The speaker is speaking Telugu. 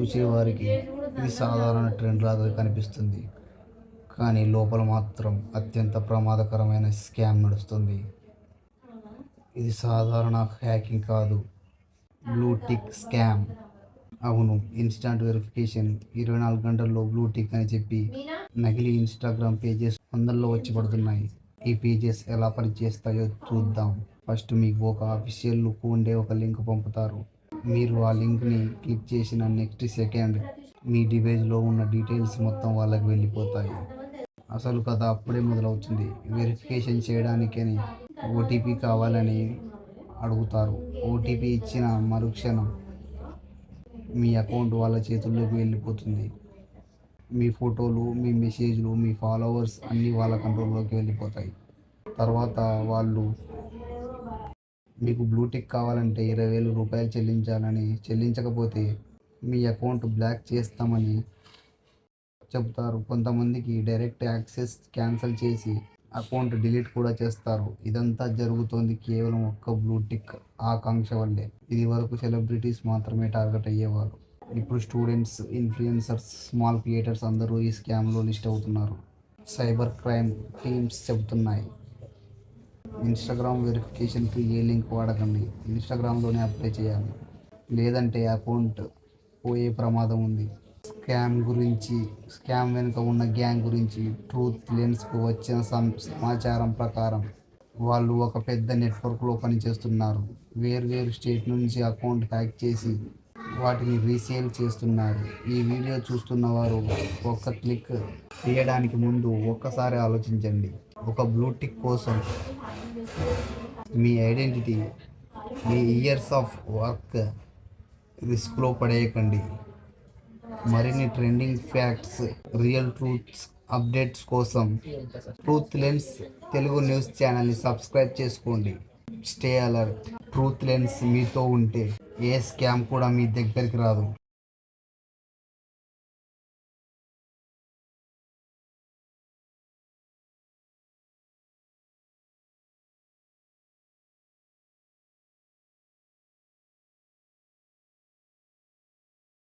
చూసేవారికి ఇది సాధారణ ట్రెండ్ లాగా కనిపిస్తుంది. కానీ లోపల మాత్రం అత్యంత ప్రమాదకరమైన స్కామ్ నడుస్తుంది. ఇది సాధారణ హ్యాకింగ్ కాదు. Blue tick scam. అవును ఇన్స్టాంట్ వెరిఫికేషన్. ఇరవై నాలుగు గంటల్లో బ్లూ టిక్ అని చెప్పి నకిలీ ఇన్స్టాగ్రామ్ పేజెస్ వందల్లో వచ్చి పడుతున్నాయి. ఈ పేజెస్ ఎలా పనిచేస్తాయో చూద్దాం. ఫస్ట్ మీకు ఒక అఫీషియల్ లుక్ ఉండే ఒక లింక్ పంపుతారు. మీరు ఆ లింక్ని క్లిక్ చేసిన నెక్స్ట్ సెకండ్ మీ డివైస్లో ఉన్న డీటెయిల్స్ మొత్తం వాళ్ళకి వెళ్ళిపోతాయి. అసలు కథ అప్పుడే మొదలవుతుంది. వెరిఫికేషన్ చేయడానికని ఓటీపీ కావాలని అడుగుతారు. ఓటీపీ ఇచ్చిన మరుక్షణం మీ అకౌంట్ వాళ్ళ చేతుల్లోకి వెళ్ళిపోతుంది. మీ ఫోటోలు మీ మెసేజ్లు మీ ఫాలోవర్స్ అన్నీ వాళ్ళ కంట్రోల్లోకి వెళ్ళిపోతాయి. తర్వాత వాళ్ళు మీకు బ్లూటిక్ కావాలంటే ఇరవై వేలు రూపాయలు చెల్లించాలని చెల్లించకపోతే మీ అకౌంట్ బ్లాక్ చేస్తామని చెబుతారు కొంతమందికి డైరెక్ట్ యాక్సెస్ క్యాన్సిల్ చేసి అకౌంట్ డిలీట్ కూడా చేస్తారు. ఇదంతా జరుగుతోంది కేవలం ఒక్క బ్లూటిక్ ఆకాంక్ష వల్లే. ఇది వరకు సెలబ్రిటీస్ మాత్రమే టార్గెట్ అయ్యేవారు. ఇప్పుడు స్టూడెంట్స్ ఇన్ఫ్లుయెన్సర్స్ స్మాల్ క్రియేటర్స్ అందరూ ఈ స్కామ్లో లిస్ట్ అవుతున్నారు. సైబర్ క్రైమ్ టీమ్స్ చెబుతున్నాయి. ఇన్స్టాగ్రామ్ వెరిఫికేషన్కి ఏ లింక్ వాడకండి? ఇన్స్టాగ్రామ్లోనే అప్లై చేయాలి. లేదంటే అకౌంట్ పోయే ప్రమాదం ఉంది. స్కామ్ గురించి స్కామ్ వెనుక ఉన్న గ్యాంగ్ గురించి ట్రూత్ లెన్స్కు వచ్చిన సమాచారం ప్రకారం వాళ్ళు ఒక పెద్ద నెట్వర్క్లో పనిచేస్తున్నారు. వేర్వేరు స్టేట్ నుంచి అకౌంట్ హ్యాక్ చేసి వాటిని రీసేల్ చేస్తున్నారు. ఈ వీడియో చూస్తున్న వారు ఒక్క క్లిక్ చేయడానికి ముందు ఒక్కసారి ఆలోచించండి. ఒక బ్లూటిక్ కోసం మీ ఐడెంటిటీ మీ ఇయర్స్ ఆఫ్ వర్క్ రిస్క్లో పడేయకండి. మరిన్ని trending facts real truths updates కోసం ట్రూత్ లెన్స్ తెలుగు న్యూస్ ఛానల్ని సబ్స్క్రైబ్ చేసుకోండి. Stay alert. ట్రూత్ లెన్స్ మీతో ఉంటే ఏ స్కామ్ కూడా మీ దగ్గరికి రాదు.